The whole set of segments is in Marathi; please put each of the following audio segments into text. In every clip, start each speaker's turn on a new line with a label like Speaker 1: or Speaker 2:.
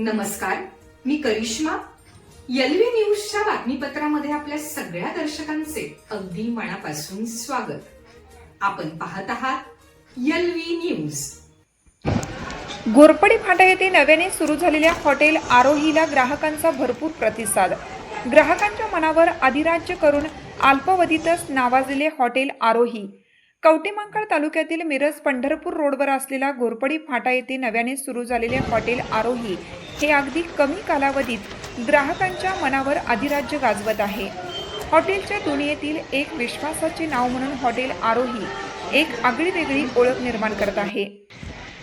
Speaker 1: नमस्कार मी करिश्मा. एलव्ही न्यूजच्या बातमीपत्रामध्ये आपल्या सगळ्या दर्शकांचे अगदी मनापासून स्वागत. आपण पाहत आहात एलव्ही न्यूज.
Speaker 2: घोरपडी फाटा येथे नव्याने सुरू झालेल्या हॉटेल आरोहीला ग्राहकांचा भरपूर प्रतिसाद. ग्राहकांच्या मनावर अधिराज्य करून अल्पावधीतच नावाजलेले हॉटेल आरोही. कवटेमंकाळ तालुक्यातील मिरज पंढरपूर रोडवर असलेला घोरपडी फाटा येथे नव्याने सुरू झालेले हॉटेल आरोही हे अगदी कमी कालावधीत ग्राहकांच्या मनावर अधिराज्य गाजवत आहे. हॉटेलच्या दुनियेतील एक विश्वासाचे नाव म्हणून हॉटेल आरोही एक आगळी वेगळी ओळख निर्माण करत आहे.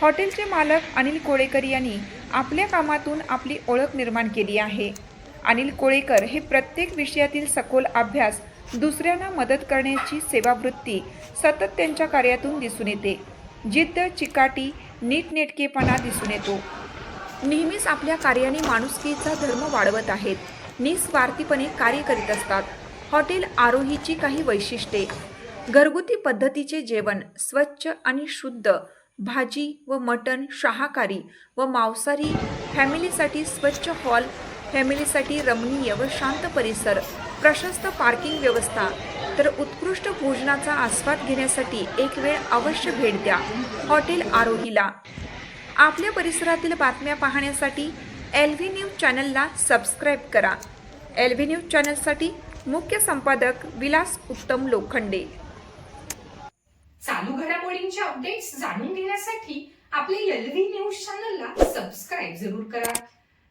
Speaker 2: हॉटेलचे मालक अनिल कोळेकर यांनी आपल्या कामातून आपली ओळख निर्माण केली आहे. अनिल कोळेकर हे प्रत्येक विषयातील सखोल अभ्यास दुसऱ्यांना मदत करण्याची सेवावृत्ती सतत त्यांच्या कार्यातून दिसून येते. जिद्द चिकाटी नीटनेटकेपणा दिसून येतो. नेहमीच आपल्या कार्याने माणुसकीचा धर्म वाढवत आहेत. निस्वार्थीपणे कार्य करीत असतात. हॉटेल आरोहीची काही वैशिष्ट्ये. घरगुती पद्धतीचे जेवण स्वच्छ आणि शुद्ध भाजी व मटण शाकाहारी व मांसाहारी फॅमिलीसाठी स्वच्छ हॉल फॅमिलीसाठी रमणीय व शांत परिसर प्रशस्त पार्किंग व्यवस्था तर उत्कृष्ट भोजनाचा आस्वाद घेण्यासाठी एक वेळ अवश्य भेट द्या. हॉटेल आरोहीला. आपल्या परिसरातील बातम्या पाहण्यासाठी एल व्ही न्यूज चॅनलला सबस्क्राईब करा. एल व्ही न्यूज चॅनलसाठी मुख्य संपादक विलास उत्तम लोखंडे.
Speaker 1: चालू घडामोडींचे अपडेट्स जाणून घेण्यासाठी आपले एल व्ही न्यूज चॅनलला सबस्क्राईब जरूर करा.